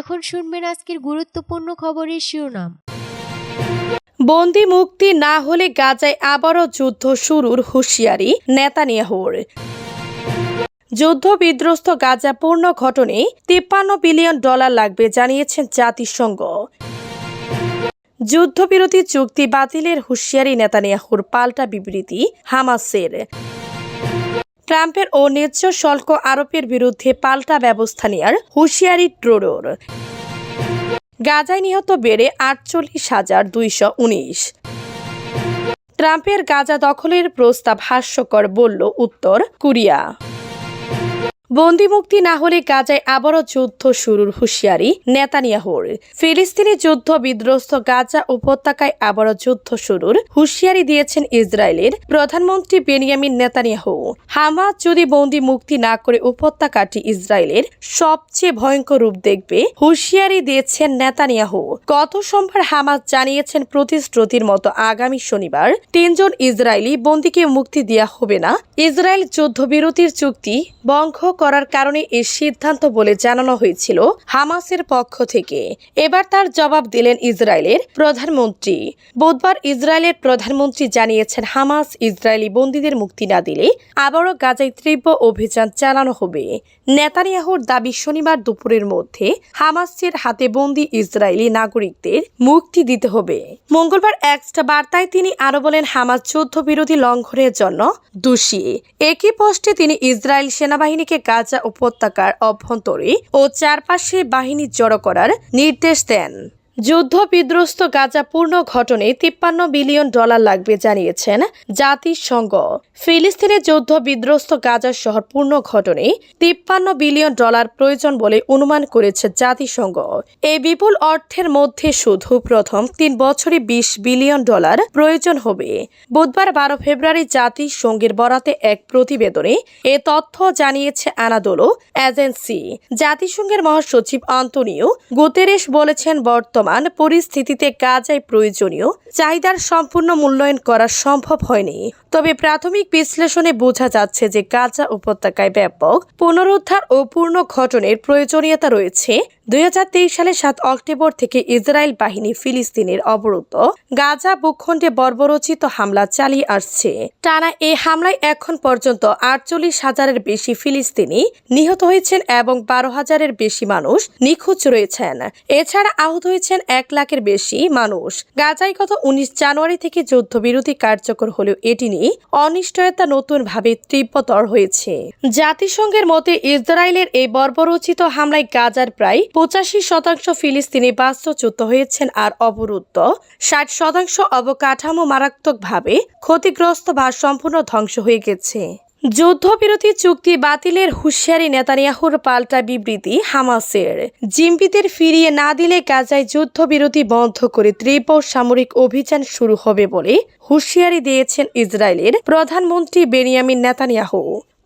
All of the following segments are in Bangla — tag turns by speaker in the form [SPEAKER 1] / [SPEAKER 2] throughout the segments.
[SPEAKER 1] এখন শুনবেন আজকের গুরুত্বপূর্ণ খবরের শিরোনাম বন্দি মুক্তি না হলে গাজায় আবারও যুদ্ধ শুরুর হুঁশিয়ারি নেতানিয়াহুর যুদ্ধবিধ্বস্ত গাজা পূর্ণ ঘটনে তিপ্পান্ন বিলিয়ন ডলার লাগবে জানিয়েছেন জাতিসংঘ যুদ্ধবিরতি চুক্তি বাতিলের হুঁশিয়ারি নেতানিয়াহুর পাল্টা বিবৃতি হামাসের ট্রাম্পের ও ন্যায্য শুল্ক আরোপের বিরুদ্ধে পাল্টা ব্যবস্থা নেয়ার হুঁশিয়ারি ট্রোডোর গাজায় নিহত বেড়ে আটচল্লিশ হাজার দুইশো উনিশ ট্রাম্পের গাজা দখলের প্রস্তাব হাস্যকর বলল উত্তর কোরিয়া বন্দিমুক্তি না হলে গাজায় আবারও যুদ্ধ শুরুর হুঁশিয়ারি নেতানিয়াহুর ফিলিস্তিনি যুদ্ধ বিধ্বস্ত গাজা উপত্যকায় আবারও যুদ্ধ শুরুর হুঁশিয়ারি দিয়েছেন ইসরায়েলের প্রধানমন্ত্রী বেনিয়ামিন নেতানিয়াহু হামাস যদি বন্দি মুক্তি না করে উপত্যকাটি ইসরায়েলের সবচেয়ে ভয়ঙ্কর রূপ দেখবে হুঁশিয়ারি দিয়েছেন নেতানিয়াহু গত সোমবার হামাজ জানিয়েছেন প্রতিশ্রুতির মতো আগামী শনিবার তিনজন ইসরায়েলি বন্দিকে মুক্তি দেওয়া হবে না ইসরায়েল যুদ্ধবিরতির চুক্তি বঙ্গ করার কারণে এই সিদ্ধান্ত বলে জানানো হয়েছিল হামাসের পক্ষ থেকে এবার তার জবাব দিলেন ইসরায়েলের প্রধানমন্ত্রী বুধবার ইসরায়েলের প্রধানমন্ত্রী জানিয়েছেন হামাস ইসরায়েলি বন্দীদের মুক্তি না দিলে আবারও গাজায় তীব্র অভিযান চালানো হবে নেতানিয়াহুর দাবি শনিবার দুপুরের মধ্যে হামাসের হাতে বন্দি ইসরায়েলি নাগরিকদের মুক্তি দিতে হবে মঙ্গলবার একটা বার্তায় তিনি আরো বলেন হামাস যুদ্ধবিরোধী লঙ্ঘনের জন্য দোষী একই পোস্টে তিনি ইসরায়েল সেনাবাহিনীকে গাজা উপত্যকার অভ্যন্তরে ও চারপাশে বাহিনী জড়ো করার নির্দেশ দেন যুদ্ধ বিধ্বস্ত গাজা পূর্ণ ঘটনে তিপ্পান্ন বিলিয়ন ডলার লাগবে জানিয়েছেন জাতিসংঘ ফিলিস্তিনে যুদ্ধ বিধ্বস্ত গাজা শহর পূর্ণ ঘটনে তিপ্পান্ন বিলিয়ন ডলার প্রয়োজন বলে অনুমান করেছে জাতিসংঘ এই বিপুল অর্থের মধ্যে শুধু প্রথম তিন বছরে বিশ বিলিয়ন ডলার প্রয়োজন হবে বুধবার বারো ফেব্রুয়ারি জাতিসংঘের বরাতে এক প্রতিবেদনে এ তথ্য জানিয়েছে আনাদোলো এজেন্সি জাতিসংঘের মহাসচিব আন্তনিও গুতেরেশ বলেছেন বর্তমান বর্তমান পরিস্থিতিতে কাজাই প্রয়োজনীয় চাহিদার সম্পূর্ণ মূল্যায়ন করা সম্ভব হয়নি তবে প্রাথমিক বিশ্লেষণে বোঝা যাচ্ছে যে কাঁচা উপত্যকায় ব্যাপক পুনরুদ্ধার ও পূর্ণ ঘটনের প্রয়োজনীয়তা রয়েছে দুই সালে সাত অক্টোবর থেকে ইসরায়েল বাহিনী ফিলিস্তিনের অবরুদ্ধ গাজা ভূখণ্ডে বর্বরচিত হামলা চালিয়ে আসছে টানা এই হামলায় এখন পর্যন্ত আটচল্লিশ হাজারের বেশি ফিলিস্তিনি নিহত হয়েছেন এবং বারো হাজারের বেশি মানুষ নিখোঁজ রয়েছেন এছাড়া আহত হয়েছেন এক লাখের বেশি মানুষ গাজায় গত উনিশ জানুয়ারি থেকে যুদ্ধবিরতি কার্যকর হলেও এটি নিয়ে অনিশ্চয়তা নতুনভাবে তীব্রতর হয়েছে জাতিসংঘের মতে ইসরায়েলের এই বর্বরচিত হামলায় গাজার প্রায় পঁচাশি শতাংশ ফিলিস্তিনি বাস্তুচ্যুত হয়েছেন আর অবরুদ্ধ ষাট শতাংশ অবকাঠামো মারাত্মকভাবে ক্ষতিগ্রস্ত বা সম্পূর্ণ ধ্বংস হয়ে গেছে যুদ্ধবিরতি চুক্তি বাতিলের হুঁশিয়ারি নেতানিয়াহুর পাল্টা বিবৃতি হামাসের জিম্পিদের ফিরিয়ে না দিলে গাজায় যুদ্ধবিরতি বন্ধ করে ত্রিপুর সামরিক অভিযান শুরু হবে বলে হুঁশিয়ারি দিয়েছেন ইসরায়েলের প্রধানমন্ত্রী বেনিয়ামিন নেতানিয়াহু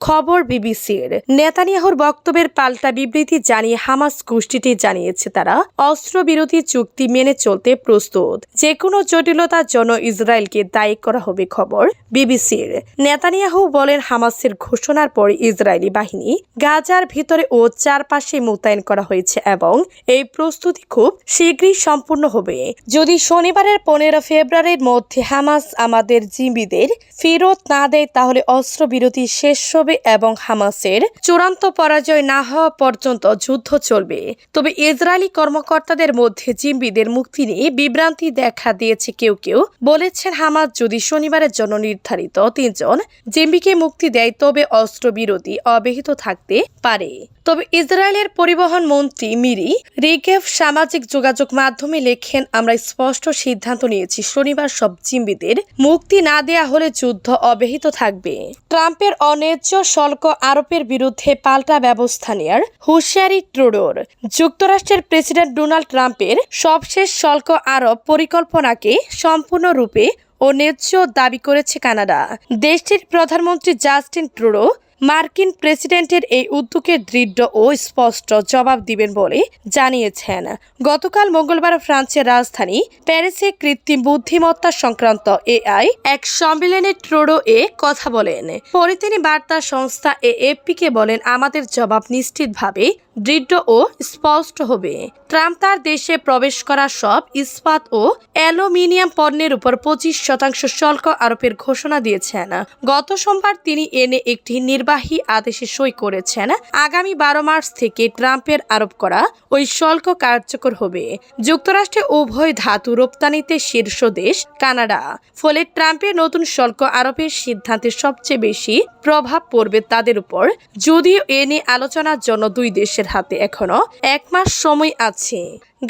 [SPEAKER 1] খবর বিবিসির নেতানিয়াহুর বক্তব্যের পাল্টা বিবৃতি জানিয়ে হামাস গোষ্ঠীটি জানিয়েছে তারা অস্ত্রবিরতি চুক্তি মেনে চলতে প্রস্তুত যে কোনো জটিলতার জন্য ইসরায়েলকে দায়ী করা হবে খবর বিবিসির নেতানিয়াহু বলেন হামাসের ঘোষণার পর ইসরায়েলি বাহিনী গাজার ভিতরে ও চারপাশে মোতায়েন করা হয়েছে এবং এই প্রস্তুতি খুব শীঘ্রই সম্পূর্ণ হবে যদি শনিবারের পনেরো ফেব্রুয়ারির মধ্যে হামাস আমাদের জিম্বিদের ফেরত না দেয় তাহলে অস্ত্রবিরতি শেষ হবে হবে এবং হামাসের চূড়ান্ত পরাজয় না হওয়া পর্যন্ত যুদ্ধ চলবে তবে ইসরায়েলি কর্মকর্তাদের মধ্যে জিম্বিদের মুক্তি নিয়ে বিভ্রান্তি দেখা দিয়েছে কেউ কেউ বলেছেন হামাস যদি শনিবারের জন্য নির্ধারিত তিনজন জিম্বিকে মুক্তি দেয় তবে অস্ত্রবিরতি অব্যাহত থাকতে পারে তবে ইসরায়েলের পরিবহন মন্ত্রী মিরি রিগেভ সামাজিক যোগাযোগ মাধ্যমে লেখেন আমরা স্পষ্ট সিদ্ধান্ত নিয়েছি শনিবার সব জিম্বিদের মুক্তি না দেয়া হলে যুদ্ধ অব্যাহত থাকবে ট্রাম্পের অন্যায্য শুল্ক আরোপের বিরুদ্ধে পাল্টা ব্যবস্থা নেয়ার হুঁশিয়ারি ট্রুডোর যুক্তরাষ্ট্রের প্রেসিডেন্ট ডোনাল্ড ট্রাম্পের সবশেষ শুল্ক আরোপ পরিকল্পনাকে সম্পূর্ণরূপে ও ন্যায্য দাবি করেছে কানাডা দেশটির প্রধানমন্ত্রী জাস্টিন ট্রুডো মার্কিন প্রেসিডেন্টের এই উদ্যোগে দৃঢ় ও স্পষ্ট জবাব দিবেন বলে জানিয়েছেন গতকাল মঙ্গলবার ফ্রান্সের রাজধানী প্যারিসে কৃত্রিম বুদ্ধিমত্তা সংক্রান্ত এআই এক সম্মেলনে ট্রোডো এ কথা বলেন পরে তিনি বার্তা সংস্থা এ কে বলেন আমাদের জবাব নিশ্চিতভাবে দৃঢ় ও স্পষ্ট হবে ট্রাম্প তার দেশে প্রবেশ করা সব ইস্পাত ও অ্যালুমিনিয়াম পণ্যের উপর পঁচিশ শতাংশ শুল্ক আরোপের ঘোষণা দিয়েছেন গত সোমবার তিনি এনে একটি নির্বাচন নির্বাহী আদেশে সই করেছেন আগামী বারো মার্চ থেকে ট্রাম্পের আরোপ করা ওই শুল্ক কার্যকর হবে যুক্তরাষ্ট্রে উভয় ধাতু রপ্তানিতে শীর্ষ দেশ কানাডা ফলে ট্রাম্পের নতুন শুল্ক আরোপের সিদ্ধান্তে সবচেয়ে বেশি প্রভাব পড়বে তাদের উপর যদিও এ নিয়ে আলোচনার জন্য দুই দেশের হাতে এখনো এক মাস সময় আছে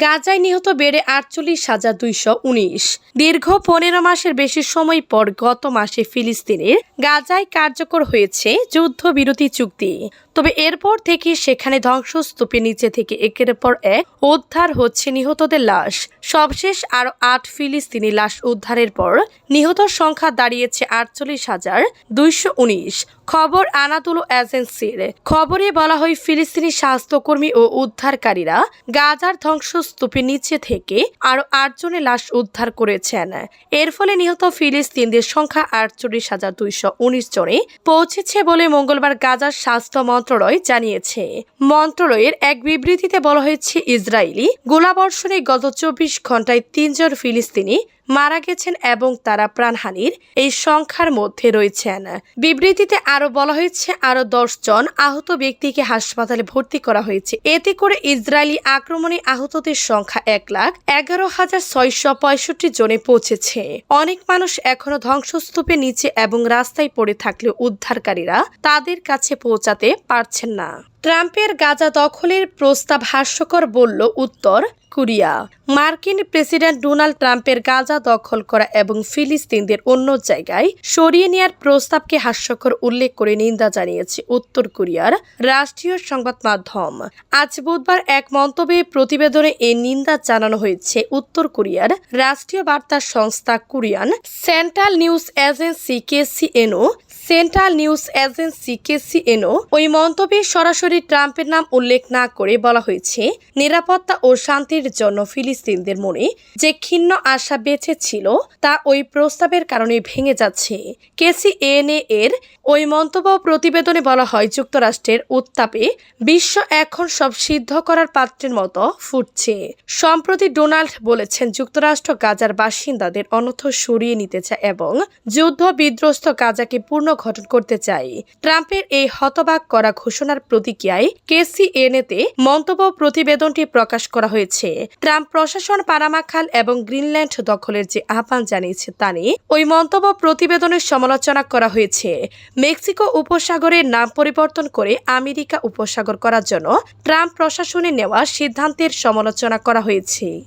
[SPEAKER 1] গাজায় নিহত বেড়ে আটচল্লিশ হাজার দুইশো উনিশ দীর্ঘ পনেরো মাসের বেশি সময় পর গত মাসে ফিলিস্তিনের গাজায় কার্যকর হয়েছে যুদ্ধবিরতি চুক্তি তবে এরপর থেকে সেখানে ধ্বংসস্তূপের নিচে থেকে একের পর এক উদ্ধার হচ্ছে নিহতদের লাশ সবশেষ আরও আট ফিলিস্তিনি লাশ উদ্ধারের পর নিহত সংখ্যা দাঁড়িয়েছে আটচল্লিশ হাজার খবর আনাতুলো এজেন্সির খবরে বলা হয় ফিলিস্তিনি স্বাস্থ্যকর্মী ও উদ্ধারকারীরা গাজার ধ্বংসস্তূপের নিচে থেকে আরও আটজনের লাশ উদ্ধার করেছেন এর ফলে নিহত ফিলিস্তিনদের সংখ্যা আটচল্লিশ হাজার দুইশো উনিশ জনে পৌঁছেছে বলে মঙ্গলবার গাজার স্বাস্থ্য মন্ত্রণালয় জানিয়েছে মন্ত্রণালয়ের এক বিবৃতিতে বলা হয়েছে ইসরায়েলি গোলাবর্ষণে গত চব্বিশ ঘন্টায় তিনজন ফিলিস্তিনি মারা গেছেন এবং তারা প্রাণহানির এই সংখ্যার মধ্যে রয়েছেন বিবৃতিতে আরো বলা হয়েছে আরো জন আহত ব্যক্তিকে হাসপাতালে ভর্তি করা হয়েছে এতে করে ইসরায়েলি আক্রমণে আহতদের সংখ্যা এক লাখ এগারো হাজার ছয়শ পঁয়ষট্টি জনে পৌঁছেছে অনেক মানুষ এখনো ধ্বংসস্তূপে নিচে এবং রাস্তায় পড়ে থাকলেও উদ্ধারকারীরা তাদের কাছে পৌঁছাতে পারছেন না ট্রাম্পের গাজা দখলের প্রস্তাব হাস্যকর বলল উত্তর কোরিয়া মার্কিন প্রেসিডেন্ট ডোনাল্ড ট্রাম্পের গাজা দখল করা এবং ফিলিস্তিনদের অন্য জায়গায় সরিয়ে নেয়ার প্রস্তাবকে হাস্যকর উল্লেখ করে নিন্দা জানিয়েছে উত্তর কোরিয়ার রাষ্ট্রীয় সংবাদ মাধ্যম আজ বুধবার এক মন্তব্যে প্রতিবেদনে এই নিন্দা জানানো হয়েছে উত্তর কোরিয়ার রাষ্ট্রীয় বার্তা সংস্থা Korean central news agency KCNA central news agency KCNA ওই মন্তব্যে সরাসরি ট্রাম্পের নাম উল্লেখ না করে বলা হয়েছে নিরাপত্তা ও শান্তির জন্য ফিলিস্তিনদের মনে যে ক্ষীণ আশা বেঁচে ছিল তা ওই প্রস্তাবের কারণে ভেঙে যাচ্ছে কেসিএনএ এর ওই মন্তব্য প্রতিবেদনে বলা হয় যুক্তরাষ্ট্রের উত্তাপে বিশ্ব এখন সব সিদ্ধ করার পাত্রের মতো ফুটছে সম্প্রতি ডোনাল্ড বলেছেন যুক্তরাষ্ট্র গাজার বাসিন্দাদের অনথ সরিয়ে নিতে চায় এবং যুদ্ধ বিধ্বস্ত গাজাকে পূর্ণ গঠন করতে চাই ট্রাম্পের এই হতবাক করা ঘোষণার প্রতিক্রিয়ায় কেসিএনএতে মন্তব্য প্রতিবেদনটি প্রকাশ করা হয়েছে ট্রাম্প প্রশাসন পানামাখাল এবং গ্রিনল্যান্ড দখলের যে আহ্বান জানিয়েছে তা নিয়ে ওই মন্তব্য প্রতিবেদনের সমালোচনা করা হয়েছে মেক্সিকো উপসাগরের নাম পরিবর্তন করে আমেরিকা উপসাগর করার জন্য ট্রাম্প প্রশাসনে নেওয়া সিদ্ধান্তের সমালোচনা করা হয়েছে